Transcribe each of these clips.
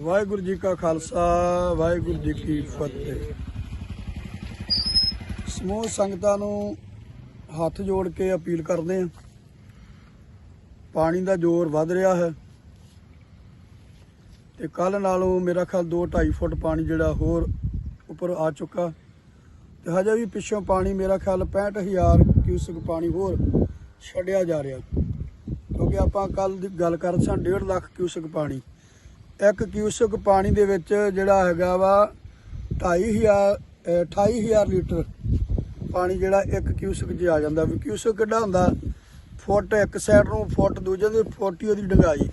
ਵਾਹਿਗੁਰੂ ਜੀ ਕਾ ਖਾਲਸਾ, ਵਾਹਿਗੁਰੂ ਜੀ ਕੀ ਫਤਿਹ। ਸਮੂਹ ਸੰਗਤਾਂ ਨੂੰ ਹੱਥ ਜੋੜ ਕੇ ਅਪੀਲ ਕਰਦੇ ਹਾਂ। ਪਾਣੀ ਦਾ ਜ਼ੋਰ ਵੱਧ ਰਿਹਾ ਹੈ ਤੇ ਕੱਲ ਨਾਲੋਂ ਮੇਰਾ ਖਿਆਲ 2.5 ਫੁੱਟ ਪਾਣੀ ਜਿਹੜਾ ਹੋਰ ਉੱਪਰ ਆ ਚੁੱਕਾ। ਤੇ ਹਜੇ ਵੀ ਪਿੱਛੋਂ ਪਾਣੀ ਮੇਰਾ ਖਿਆਲ 65000 ਕਿਊਸਕ ਪਾਣੀ ਹੋਰ ਛੱਡਿਆ ਜਾ ਰਿਹਾ। ਕਿਉਂਕਿ ਆਪਾਂ ਕੱਲ ਦੀ ਗੱਲ ਕਰ ਸਾਂ 1.5 ਲੱਖ ਕਿਊਸਕ ਪਾਣੀ। ਇੱਕ ਕਿਊਸਕ ਪਾਣੀ ਦੇ ਵਿੱਚ ਜਿਹੜਾ ਹੈਗਾ ਵਾ 2500 28000 ਲੀਟਰ ਪਾਣੀ ਜਿਹੜਾ ਇੱਕ ਕਿਊਸਕ 'ਚ ਆ ਜਾਂਦਾ। ਵੀ ਕਿਊਸਕ ਕਿੱਡਾ ਹੁੰਦਾ? ਫੁੱਟ ਇੱਕ ਸਾਈਡ ਨੂੰ ਫੁੱਟ, ਦੂਜੇ ਦੀ ਫੁੱਟ ਹੀ ਉਹਦੀ ਡੰਗਾਈ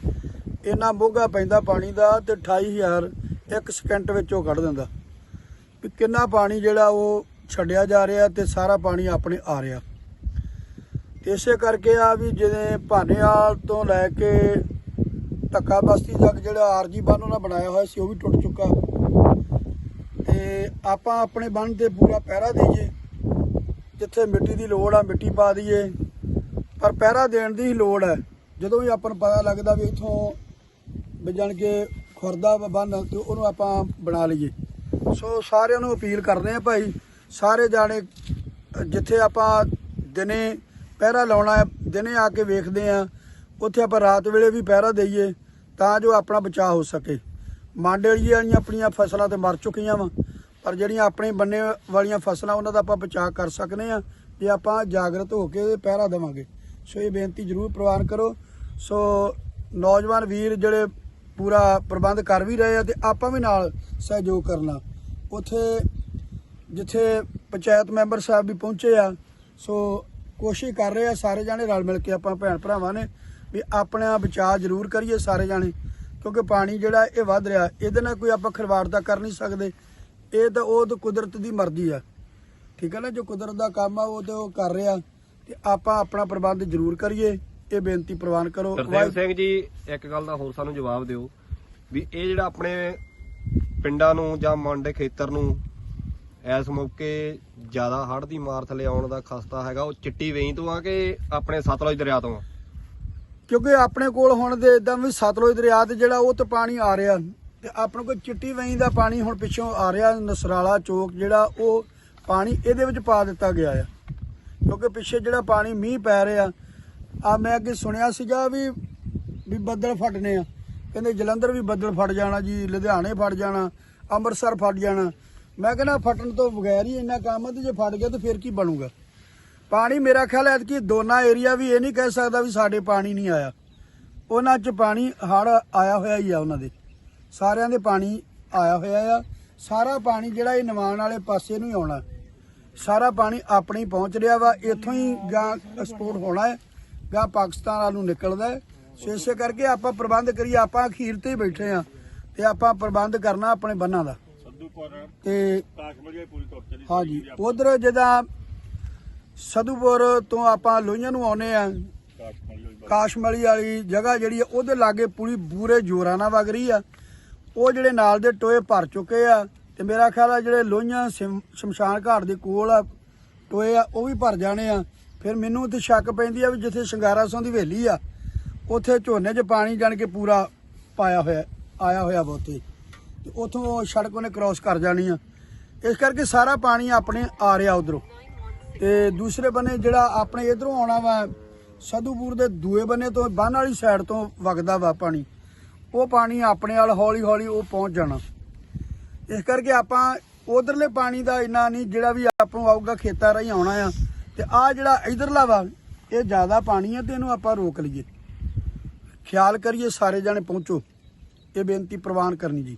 ਇੰਨਾ ਮੋਗਾ ਪੈਂਦਾ ਪਾਣੀ ਦਾ ਤੇ 28000 ਇੱਕ ਸਕਿੰਟ ਵਿੱਚ ਉਹ ਕੱਢ ਦਿੰਦਾ। ਵੀ ਕਿੰਨਾ ਪਾਣੀ ਜਿਹੜਾ ਉਹ ਛੱਡਿਆ ਜਾ ਰਿਹਾ ਤੇ ਸਾਰਾ ਪਾਣੀ ਆਪਣੇ ਆ ਰਿਹਾ। ਇਸੇ ਕਰਕੇ ਆ ਵੀ ਜਿਵੇਂ ਭਾਨੇਵਾਲ ਤੋਂ ਲੈ ਕੇ ਧੱਕਾ ਬਸਤੀ ਤੱਕ ਜਿਹੜਾ ਆਰਜੀ ਬੰਨ ਉਹਨਾਂ ਬਣਾਇਆ ਹੋਇਆ ਸੀ, ਉਹ ਵੀ ਟੁੱਟ ਚੁੱਕਾ। ਤੇ ਆਪਾਂ ਆਪਣੇ ਬੰਨ ਤੇ ਪੂਰਾ ਪਹਿਰਾ ਦੇਈਏ, ਜਿੱਥੇ ਮਿੱਟੀ ਦੀ ਲੋੜ ਆ, ਮਿੱਟੀ ਪਾ ਦਈਏ। ਪਰ ਪਹਿਰਾ ਦੇਣ ਦੀ ਹੀ ਲੋੜ ਹੈ। ਜਦੋਂ ਵੀ ਆਪਾਂ ਨੂੰ ਪਤਾ ਲੱਗਦਾ ਵੀ ਇੱਥੋਂ ਵਜਣ ਕੇ ਖੁਰਦਾ ਬੰਨ, ਤੇ ਉਹਨੂੰ ਆਪਾਂ ਬਣਾ ਲਈਏ। ਸੋ ਸਾਰਿਆਂ ਨੂੰ ਅਪੀਲ ਕਰਦੇ ਆ ਭਾਈ, ਸਾਰੇ ਜਾਣੇ ਜਿੱਥੇ ਆਪਾਂ ਦਿਨੇ ਪਹਿਰਾ ਲਾਉਣਾ ਦਿਨੇ ਆ ਕੇ ਵੇਖਦੇ ਆ ਉੱਥੇ ਆਪਾਂ ਰਾਤ ਵੇਲੇ ਵੀ ਪਹਿਰਾ ਦਈਏ ਤਾਂ ਜੋ ਆਪਣਾ ਬਚਾਅ ਹੋ ਸਕੇ। ਮਾਂਡੇਲੀਆਂ ਵਾਲੀਆਂ ਆਪਣੀਆਂ ਫਸਲਾਂ ਤੇ ਮਰ ਚੁੱਕੀਆਂ ਵਾ, ਪਰ ਜਿਹੜੀਆਂ ਆਪਣੇ ਬੰਨੇ ਵਾਲੀਆਂ ਫਸਲਾਂ ਉਹਨਾਂ ਦਾ ਆਪਾਂ ਬਚਾਅ ਕਰ ਸਕਨੇ ਆ ਜੇ ਆਪਾਂ ਜਾਗਰਤ ਹੋ ਕੇ ਪਹਿਰਾ ਦੇਵਾਂਗੇ। ਸੋ ਇਹ ਬੇਨਤੀ ਜ਼ਰੂਰ ਪ੍ਰਵਾਨ ਕਰੋ। ਸੋ ਨੌਜਵਾਨ ਵੀਰ ਜਿਹੜੇ ਪੂਰਾ ਪ੍ਰਬੰਧ ਕਰ ਵੀ ਰਹੇ ਆ ਤੇ ਆਪਾਂ ਵੀ ਨਾਲ ਸਹਿਯੋਗ ਕਰਨਾ। ਉੱਥੇ ਜਿੱਥੇ ਪੰਚਾਇਤ ਮੈਂਬਰ ਸਾਹਿਬ ਵੀ ਪਹੁੰਚੇ ਆ, ਸੋ ਕੋਸ਼ਿਸ਼ ਕਰ ਰਹੇ ਆ ਸਾਰੇ ਜਾਣੇ ਰਲ ਮਿਲ ਕੇ ਆਪਾਂ ਭੈਣ ਭਰਾਵਾਂ ਨੇ ਵੀ ਆਪਣਾ ਬਚਾਅ ਜ਼ਰੂਰ ਕਰੀਏ ਸਾਰੇ ਜਾਣੇ ਕਿਉਂਕਿ ਪਾਣੀ ਜਿਹੜਾ ਇਹ ਵੱਧ ਰਿਹਾ ਇਹਦੇ ਨਾਲ ਕੋਈ ਆਪਾਂ ਖਰਵਾੜ ਤਾਂ ਕਰ ਨਹੀਂ ਸਕਦੇ। ਇਹ ਤਾਂ ਉਹ ਤਾਂ ਕੁਦਰਤ ਦੀ ਮਰਜ਼ੀ ਆ। ਠੀਕ ਹੈ ਨਾ ਜੋ ਕੁਦਰਤ ਦਾ ਕੰਮ ਆ ਉਹ ਤੇ ਉਹ ਕਰ ਰਿਹਾ ਤੇ ਆਪਾਂ ਆਪਣਾ ਪ੍ਰਬੰਧ ਜ਼ਰੂਰ ਕਰੀਏ। ਇਹ ਬੇਨਤੀ ਪ੍ਰਵਾਨ ਕਰੋ। ਤਰਸੇਮ ਸਿੰਘ ਜੀ ਇੱਕ ਗੱਲ ਦਾ ਹੋਰ ਸਾਨੂੰ ਜਵਾਬ ਦਿਓ ਵੀ ਇਹ ਜਿਹੜਾ ਆਪਣੇ ਪਿੰਡਾਂ ਨੂੰ ਜਾਂ ਮੰਡੇ ਖੇਤਰ ਨੂੰ ਇਸ ਮੌਕੇ ਜ਼ਿਆਦਾ ਹੜ੍ਹ ਦੀ ਮਾਰ ਥੱਲੇ ਆਉਣ ਦਾ ਖਸਤਾ ਹੈਗਾ ਉਹ ਚਿੱਟੀ ਵੇਈ ਤੋਂ ਆ ਕਿ ਆਪਣੇ ਸਤਲੁਜ ਦਰਿਆ ਤੋਂ ਆ? ਕਿਉਂਕਿ ਆਪਣੇ ਕੋਲ ਹੁਣ ਦੇ ਇਦਾਂ ਵੀ ਸਤਲੁਜ ਦਰਿਆ ਤੇ ਜਿਹੜਾ ਉਹ ਤੇ ਪਾਣੀ ਆ ਰਿਹਾ। ਤੇ ਆਪਣੇ ਕੋਲ ਚਿੱਟੀ ਵਹੀਂ ਦਾ ਪਾਣੀ ਹੁਣ ਪਿੱਛੋਂ ਆ ਰਿਹਾ, ਨਸਰਾਲਾ ਚੌਕ ਜਿਹੜਾ ਉਹ ਪਾਣੀ ਇਹਦੇ ਵਿੱਚ ਪਾ ਦਿੱਤਾ ਗਿਆ ਆ। ਕਿਉਂਕਿ ਪਿੱਛੇ ਜਿਹੜਾ ਪਾਣੀ ਮੀਂਹ ਪੈ ਰਿਹਾ, ਆ ਮੈਂ ਅੱਗੇ ਸੁਣਿਆ ਸੀਗਾ ਵੀ ਵੀ ਬੱਦਲ ਫਟਨੇ ਆ। ਕਹਿੰਦੇ ਜਲੰਧਰ ਵੀ ਬੱਦਲ ਫਟ ਜਾਣਾ ਜੀ, ਲੁਧਿਆਣੇ ਫਟ ਜਾਣਾ, ਅੰਮ੍ਰਿਤਸਰ ਫਟ ਜਾਣਾ। ਮੈਂ ਕਹਿੰਦਾ ਫਟਣ ਤੋਂ ਬਗੈਰ ਹੀ ਇੰਨਾ ਕੰਮ ਤੇ ਜੇ ਫਟ ਗਿਆ ਤਾਂ ਫਿਰ ਕੀ ਬਣੂਗਾ? ਪਾਣੀ ਮੇਰਾ ਖਿਆਲ ਹੈ ਕਿ ਦੋਨਾ ਏਰੀਆ ਵੀ ਇਹ ਨਹੀਂ ਕਹਿ ਸਕਦਾ ਵੀ ਸਾਡੇ ਪਾਣੀ ਨਹੀਂ ਆਇਆ। ਉਹਨਾਂ 'ਚ ਪਾਣੀ ਹੜ ਆਇਆ ਹੋਇਆ ਹੀ ਆ ਉਹਨਾਂ ਦੇ। ਸਾਰਿਆਂ ਦੇ ਪਾਣੀ ਆਇਆ ਹੋਇਆ ਆ। ਸਾਰਾ ਪਾਣੀ ਜਿਹੜਾ ਇਹ ਨਿਵਾਣ ਵਾਲੇ ਪਾਸੇ ਨੂੰ ਹੀ ਆਉਣਾ। ਸਾਰਾ ਪਾਣੀ ਆਪਣੇ ਹੀ ਪਹੁੰਚ ਰਿਹਾ ਵਾ ਇੱਥੋਂ ਹੀ ਗਾਂ ਐਕਸਪੋਰਟ ਹੋਣਾ ਹੈ ਗਾਂ ਪਾਕਿਸਤਾਨ ਵੱਲ ਨੂੰ ਨਿਕਲਦਾ ਹੈ। ਸੋ ਇਸੇ ਕਰਕੇ ਆਪਾਂ ਪ੍ਰਬੰਧ ਕਰੀਏ ਆਪਾਂ ਅਖੀਰ ਤੇ ਹੀ ਬੈਠੇ ਆ ਤੇ ਆਪਾਂ ਪ੍ਰਬੰਧ ਕਰਨਾ ਆਪਣੇ ਬੰਨਾਂ ਦਾ। ਤੇ ਹਾਂਜੀ ਉਧਰ ਜਿਹਦਾ ਸਧੂਪੁਰ ਤੋਂ ਆਪਾਂ ਲੋਹੀਆਂ ਨੂੰ ਆਉਨੇ ਆ। ਕਾਸ਼ਮਲੀ ਵਾਲੀ ਜਗ੍ਹਾ ਜਿਹੜੀ ਆ, ਉਹਦੇ ਲਾਗੇ ਪੂਰੀ ਬੂਰੇ ਜੋਰਾਂ ਨਾਲ ਵਗ ਰਹੀ ਆ। ਉਹ ਜਿਹੜੇ ਨਾਲ ਦੇ ਟੋਏ ਭਰ ਚੁੱਕੇ ਆ ਤੇ ਮੇਰਾ ਖਿਆਲ ਆ ਜਿਹੜੇ ਲੋਹੀਆਂ ਸ਼ਮ- ਸ਼ਮਸ਼ਾਨ ਘਾਟ ਦੇ ਕੋਲ ਆ, ਟੋਏ ਆ, ਉਹ ਵੀ ਭਰ ਜਾਣੇ ਆ। ਫਿਰ ਮੈਨੂੰ ਤੇ ਸ਼ੱਕ ਪੈਂਦੀ ਆ ਵੀ ਜਿੱਥੇ ਸ਼ਿੰਗਾਰਾ ਸੋਂ ਦੀ ਹਵੇਲੀ ਆ, ਉੱਥੇ ਝੋਨੇ 'ਚ ਪਾਣੀ ਜਾਣ ਕੇ ਪੂਰਾ ਪਾਇਆ ਹੋਇਆ, ਆਇਆ ਹੋਇਆ ਬਹੁਤੇ ਤੇ ਉਥੋਂ ਸੜਕ ਉਹਨੇ ਕ੍ਰਾਸ ਕਰ ਜਾਣੀ ਆ। ਇਸ ਕਰਕੇ ਸਾਰਾ ਪਾਣੀ ਆਪਣੇ ਆ ਰਿਹਾ ਉਧਰੋਂ। ਤੇ ਦੂਸਰੇ ਬੰਨੇ ਜਿਹੜਾ ਆਪਣੇ ਇਧਰੋਂ ਆਉਣਾ ਵਾ ਸਧੂਪੁਰ ਦੇ ਦੂਏ ਬੰਨੇ ਤੋਂ, ਬੰਨ ਵਾਲੀ ਸਾਈਡ ਤੋਂ ਵਗਦਾ ਵਾ ਪਾਣੀ। ਉਹ ਪਾਣੀ ਆਪਣੇ ਵੱਲ ਹੌਲੀ ਹੌਲੀ ਉਹ ਪਹੁੰਚ ਜਾਣਾ। ਇਸ ਕਰਕੇ ਆਪਾਂ ਉਧਰਲੇ ਪਾਣੀ ਦਾ ਇੰਨਾ ਨਹੀਂ, ਜਿਹੜਾ ਵੀ ਆਪਾਂ ਨੂੰ ਆਊਗਾ ਖੇਤਾਂ ਰਾਹੀਂ ਆਉਣਾ ਆ। ਤੇ ਆ ਜਿਹੜਾ ਇਧਰਲਾ ਵਾ, ਇਹ ਜ਼ਿਆਦਾ ਪਾਣੀ ਹੈ ਤੇ ਇਹਨੂੰ ਆਪਾਂ ਰੋਕ ਲਈਏ। ਖਿਆਲ ਕਰੀਏ ਸਾਰੇ ਜਾਣੇ ਪਹੁੰਚੋ। ਇਹ ਬੇਨਤੀ ਪ੍ਰਵਾਨ ਕਰਨੀ ਜੀ।